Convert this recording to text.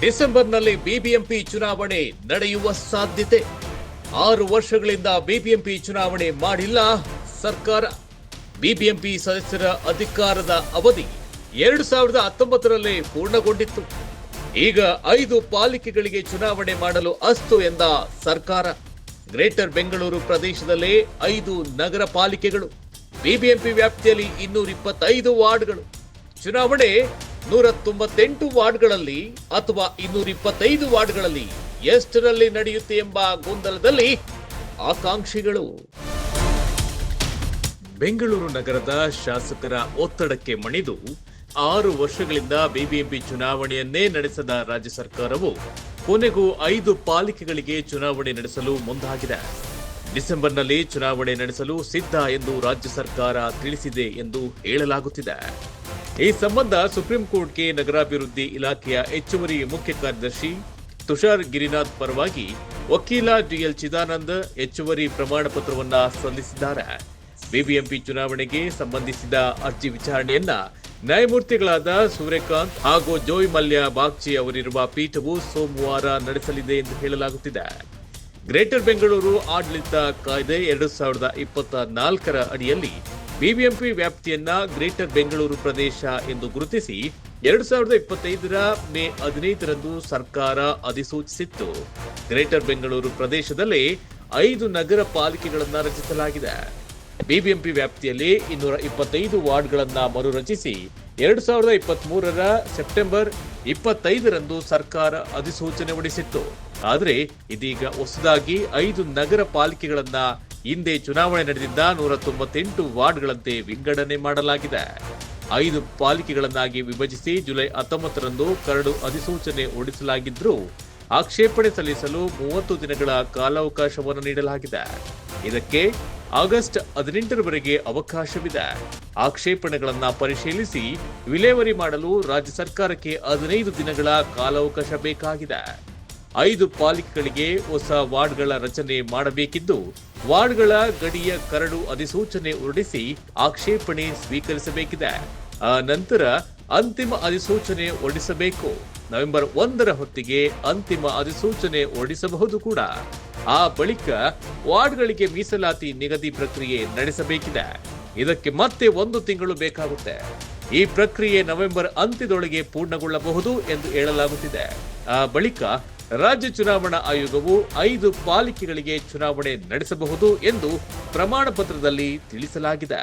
ಡಿಸೆಂಬರ್ನಲ್ಲಿ ಬಿಬಿಎಂಪಿ ಚುನಾವಣೆ ನಡೆಯುವ ಸಾಧ್ಯತೆ. ಆರು ವರ್ಷಗಳಿಂದ ಬಿಬಿಎಂಪಿ ಚುನಾವಣೆ ಮಾಡಿಲ್ಲ. ಸರ್ಕಾರ ಬಿಬಿಎಂಪಿ ಸದಸ್ಯರ ಅಧಿಕಾರದ ಅವಧಿ ಎರಡು ಸಾವಿರದ ಹತ್ತೊಂಬತ್ತರಲ್ಲಿ ಪೂರ್ಣಗೊಂಡಿತ್ತು. ಈಗ ಐದು ಪಾಲಿಕೆಗಳಿಗೆ ಚುನಾವಣೆ ಮಾಡಲು ಅಸ್ತು ಎಂದ ಸರ್ಕಾರ. ಗ್ರೇಟರ್ ಬೆಂಗಳೂರು ಪ್ರದೇಶದಲ್ಲೇ ಐದು ನಗರ ಪಾಲಿಕೆಗಳು. ಬಿಬಿಎಂಪಿ ವ್ಯಾಪ್ತಿಯಲ್ಲಿ ಇನ್ನೂರ ಇಪ್ಪತ್ತೈದು ವಾರ್ಡ್ಗಳು. ಚುನಾವಣೆ ನೂರ ತೊಂಬತ್ತೆಂಟು ವಾರ್ಡ್ಗಳಲ್ಲಿ ಅಥವಾ ಇನ್ನೂರ ಇಪ್ಪತ್ತೈದು ವಾರ್ಡ್ಗಳಲ್ಲಿ ಎಷ್ಟರಲ್ಲಿ ನಡೆಯುತ್ತೆ ಎಂಬ ಗೊಂದಲದಲ್ಲಿ ಆಕಾಂಕ್ಷಿಗಳು. ಬೆಂಗಳೂರು ನಗರದ ಶಾಸಕರ ಒತ್ತಡಕ್ಕೆ ಮಣಿದು ಆರು ವರ್ಷಗಳಿಂದ ಬಿಬಿಎಂಪಿ ಚುನಾವಣೆಯನ್ನೇ ನಡೆಸದ ರಾಜ್ಯ ಸರ್ಕಾರವು ಕೊನೆಗೂ ಐದು ಪಾಲಿಕೆಗಳಿಗೆ ಚುನಾವಣೆ ನಡೆಸಲು ಮುಂದಾಗಿದೆ. ಡಿಸೆಂಬರ್ನಲ್ಲಿ ಚುನಾವಣೆ ನಡೆಸಲು ಸಿದ್ಧ ಎಂದು ರಾಜ್ಯ ಸರ್ಕಾರ ತಿಳಿಸಿದೆ ಎಂದು ಹೇಳಲಾಗುತ್ತಿದೆ. ಈ ಸಂಬಂಧ ಸುಪ್ರೀಂ ಕೋರ್ಟ್ಗೆ ನಗರಾಭಿವೃದ್ಧಿ ಇಲಾಖೆಯ ಹೆಚ್ಚುವರಿ ಮುಖ್ಯ ಕಾರ್ಯದರ್ಶಿ ತುಷಾರ್ ಗಿರಿನಾಥ್ ಪರವಾಗಿ ವಕೀಲ ಡಿಎಲ್ ಚಿದಾನಂದ ಹೆಚ್ಚುವರಿ ಪ್ರಮಾಣ ಪತ್ರವನ್ನ ಸಲ್ಲಿಸಿದ್ದಾರೆ. ಬಿಬಿಎಂಪಿ ಚುನಾವಣೆಗೆ ಸಂಬಂಧಿಸಿದ ಅರ್ಜಿ ವಿಚಾರಣೆಯನ್ನ ನ್ಯಾಯಮೂರ್ತಿಗಳಾದ ಸೂರ್ಯಕಾಂತ್ ಹಾಗೂ ಜೋಯ್ ಮಲ್ಯ ಬಾಗ್ಚಿ ಅವರಿರುವ ಪೀಠವು ಸೋಮವಾರ ನಡೆಸಲಿದೆ ಎಂದು ಹೇಳಲಾಗುತ್ತಿದೆ. ಗ್ರೇಟರ್ ಬೆಂಗಳೂರು ಆಡಳಿತ ಕಾಯ್ದೆ ಎರಡು ಸಾವಿರದ ಇಪ್ಪತ್ತ ನಾಲ್ಕರ ಅಡಿಯಲ್ಲಿ ಬಿಬಿಎಂಪಿ ವ್ಯಾಪ್ತಿಯನ್ನ ಗ್ರೇಟರ್ ಬೆಂಗಳೂರು ಪ್ರದೇಶ ಎಂದು ಗುರುತಿಸಿ ಎರಡು ಸಾವಿರದ ಇಪ್ಪತ್ತೈದರ ಮೇ ಹದಿನೈದರಂದು ಸರ್ಕಾರ ಅಧಿಸೂಚಿಸಿತ್ತು. ಗ್ರೇಟರ್ ಬೆಂಗಳೂರು ಪ್ರದೇಶದಲ್ಲಿ ಐದು ನಗರ ಪಾಲಿಕೆಗಳನ್ನು ರಚಿಸಲಾಗಿದೆ. ಬಿಬಿಎಂಪಿ ವ್ಯಾಪ್ತಿಯಲ್ಲಿ ಇನ್ನೂರ ಇಪ್ಪತ್ತೈದು ವಾರ್ಡ್ಗಳನ್ನ ಮರುರಚಿಸಿ ಎರಡು ಸಾವಿರದ ಇಪ್ಪತ್ತ್ ಮೂರರ ಸೆಪ್ಟೆಂಬರ್ ಇಪ್ಪತ್ತೈದರಂದು ಸರ್ಕಾರ ಅಧಿಸೂಚನೆ ಹೊರಡಿಸಿತ್ತು. ಆದರೆ ಇದೀಗ ಹೊಸದಾಗಿ ಐದು ನಗರ ಪಾಲಿಕೆಗಳನ್ನ ಹಿಂದೆ ಚುನಾವಣೆ ನಡೆದಿದ್ದ ನೂರ ತೊಂಬತ್ತೆಂಟು ವಾರ್ಡ್ಗಳಂತೆ ವಿಂಗಡಣೆ ಮಾಡಲಾಗಿದೆ. ಐದು ಪಾಲಿಕೆಗಳನ್ನಾಗಿ ವಿಭಜಿಸಿ ಜುಲೈ ಹತ್ತೊಂಬತ್ತರಂದು ಕರಡು ಅಧಿಸೂಚನೆ ಹೊರಡಿಸಲಾಗಿದ್ದರೂ ಆಕ್ಷೇಪಣೆ ಸಲ್ಲಿಸಲು ಮೂವತ್ತು ದಿನಗಳ ಕಾಲಾವಕಾಶವನ್ನು ನೀಡಲಾಗಿದೆ. ಇದಕ್ಕೆ ಆಗಸ್ಟ್ ಹದಿನೆಂಟರವರೆಗೆ ಅವಕಾಶವಿದೆ. ಆಕ್ಷೇಪಣೆಗಳನ್ನ ಪರಿಶೀಲಿಸಿ ವಿಲೇವರಿ ಮಾಡಲು ರಾಜ್ಯ ಸರ್ಕಾರಕ್ಕೆ ಹದಿನೈದು ದಿನಗಳ ಕಾಲಾವಕಾಶ ಬೇಕಾಗಿದೆ. ಐದು ಪಾಲಿಕೆಗಳಿಗೆ ಹೊಸ ವಾರ್ಡ್ಗಳ ರಚನೆ ಮಾಡಬೇಕಿದ್ದು, ವಾರ್ಡ್ಗಳ ಗಡಿಯ ಕರಡು ಅಧಿಸೂಚನೆ ಹೊರಡಿಸಿ ಆಕ್ಷೇಪಣೆ ಸ್ವೀಕರಿಸಬೇಕಿದೆ. ಆ ನಂತರ ಅಂತಿಮ ಅಧಿಸೂಚನೆ ಹೊರಡಿಸಬೇಕು. ನವೆಂಬರ್ ಒಂದರ ಹೊತ್ತಿಗೆ ಅಂತಿಮ ಅಧಿಸೂಚನೆ ಹೊರಡಿಸಬಹುದು ಕೂಡ. ಆ ಬಳಿಕ ವಾರ್ಡ್ಗಳಿಗೆ ಮೀಸಲಾತಿ ನಿಗದಿ ಪ್ರಕ್ರಿಯೆ ನಡೆಸಬೇಕಿದೆ. ಇದಕ್ಕೆ ಮತ್ತೆ ಒಂದು ತಿಂಗಳು ಬೇಕಾಗುತ್ತೆ. ಈ ಪ್ರಕ್ರಿಯೆ ನವೆಂಬರ್ ಅಂತ್ಯದೊಳಗೆ ಪೂರ್ಣಗೊಳ್ಳಬಹುದು ಎಂದು ಹೇಳಲಾಗುತ್ತಿದೆ. ಆ ಬಳಿಕ ರಾಜ್ಯ ಚುನಾವಣಾ ಆಯೋಗವು ಐದು ಪಾಲಿಕೆಗಳಿಗೆ ಚುನಾವಣೆ ನಡೆಸಬಹುದು ಎಂದು ಪ್ರಮಾಣ ಪತ್ರದಲ್ಲಿ ತಿಳಿಸಲಾಗಿದೆ.